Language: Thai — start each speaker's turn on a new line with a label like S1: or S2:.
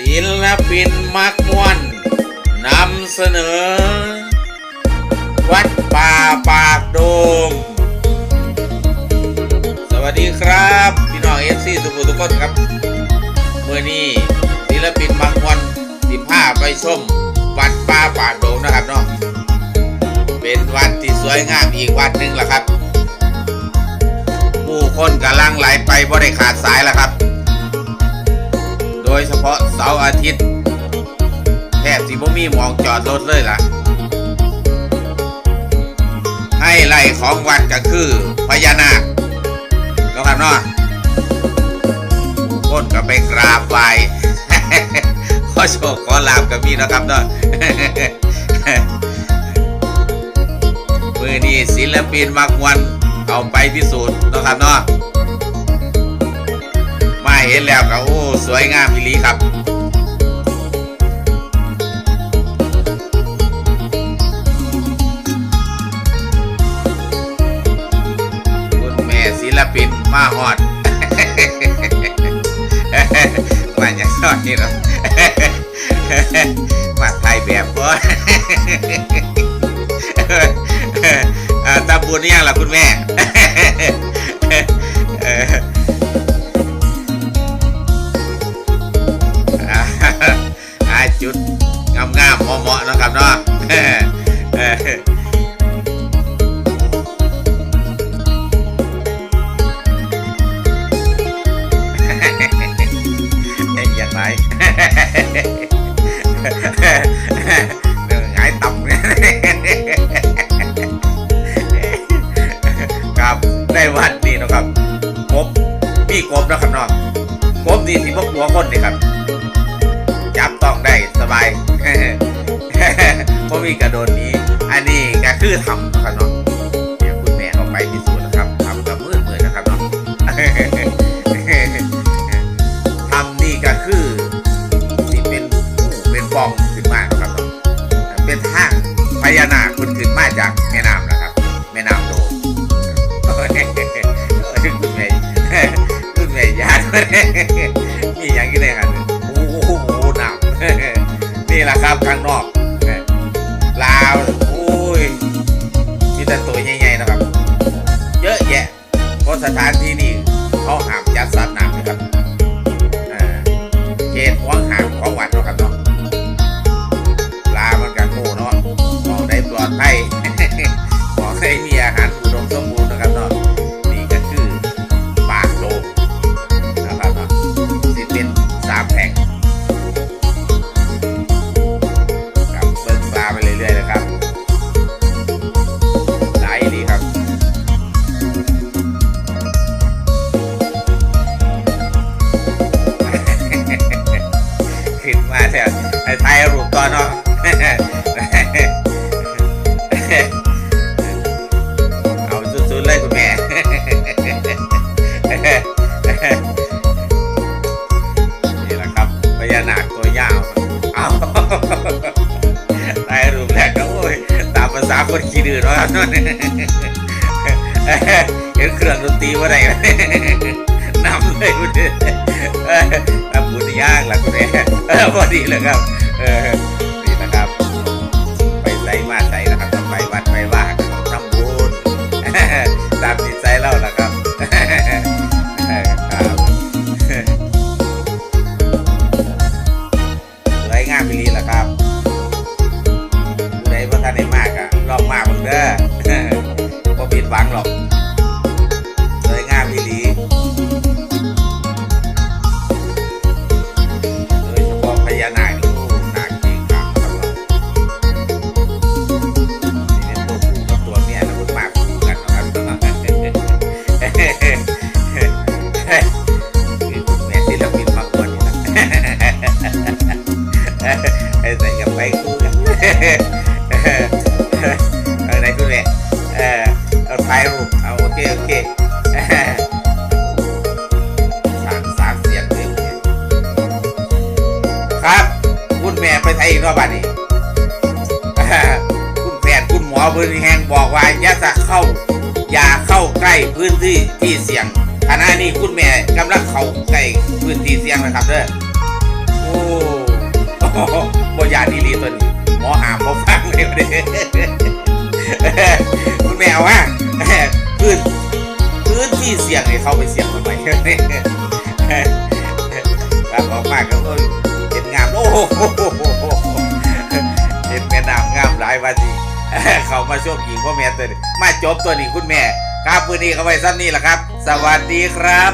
S1: ศิลปินมักมวนนำเสนอ วัดป่าปากโดม สวัสดีครับ พี่น้องเอฟซีสุขุทุกคนครับเมื่อนี้ศิลปินมักมวนสิผ้าไปชม วัดป่าปากโดมนะครับเนาะเป็นวัดที่สวยงามอีกวัดหนึ่งละครับผู้คนกำลังไหลไปบ่ได้ขาดสายแล้วครับ โดยเฉพาะ เสาร์อาทิตย์ แทบสิบ่มีมองจอดรถเลยล่ะ ให้ไล่ของวัดก็คือพญานาคก็ครับเนาะคนก็ไปกราบไหว้ขอโชคขอลาบกับพี่นาะครับเนาะมือนี้ศิลปินมักวันเอาไปพิสูจน์เนาะครับเนาะ เห็นแล้วก็โอ้สวยงามอีลีครับคุณแม่ศิลปินมาฮอดมาอย่างนอนนี่เนาะมาถ่ายแบบบ่อตาบุญยังล่ะคุณแม่ จุดงามงามๆเหมาะนะครับเนาะเออเอ๊ะยังไงเรื่องหงายต่ำครับได้วันนี้นะครับกบมีกบนะครับเนาะ บายเพราะมีกระโดนนี้ อันนี้ก็คือทำนะครับเนาะเดี๋ยวคุณแม่เอาไปพิสูจน์นะครับทำกับมือมือนะครับเนาะทำนี่ก็คือสิเป็นผู้เป็นบองขึ้นมานะครับเนาะเป็นทางพญานาคคุณขึ้นมาจากแม่น้ำนะครับ แม่น้ำโดคุณแม่คุณแม่ยานมีอย่างกี่ได้ครับ ละครับข้างนอกลาวโอ้ยมีแต่ตัวใหญ่ๆนะครับ เยอะแยะเพราะสถานที่นี่ วไอ้ไทยรูปก่อนเนาะเอาสุดๆเลยคุณแม่นี่แหละครับพญานาคตัวยาวเอาถ่ายรูปแรกก็โอ้ยตามภาษาคนขี้ดื้อเนาะเห็นเครื่องดนตรีว่าไรนำเลยคุณทำบุญยางล่ะคุณแม่พอดีเลยครับ นี่นะครับไปใส่มาใส่นะครับทำไปวัดไปว่าก็ต้องทำบุญตามจิตใจเราละครับครับสวยงามอีหลีละครับผู้ใดว่าท่านได้มากอะลองมาเบิ่งเด้อบ่ผิดหวังหรอก ครับ คุณแม่ไปไทยอีกรอบนี้คุณแพทย์คุณหมอพื้นแห่งบอกว่าอย่าจะเข้า อย่าเข้าใกล้พื้นที่ที่เสี่ยงขณะนี้คุณแม่กำลังเข้าใกล้พื้นที่เสี่ยงนะครับเด้อโอ้โหบ่ยานอีลีตัวนี้หมอหามบ่ฟังเลยเด้คุณแมวว่าพื้นพื้นที่เสี่ยงให้เข้าไปเสี่ยงทำไมครับออกมากก็เอ้ยเห็น งามโอ้โหเห็นแม่น้ำงามหลายวันดีเขามาช่วงหญิงว่าแม่ตัวนี้มาจบตัวนี้คุณแม่ ครับวันนี้เขาไว้ซ้ำนี่แหละครับ สวัสดีครับ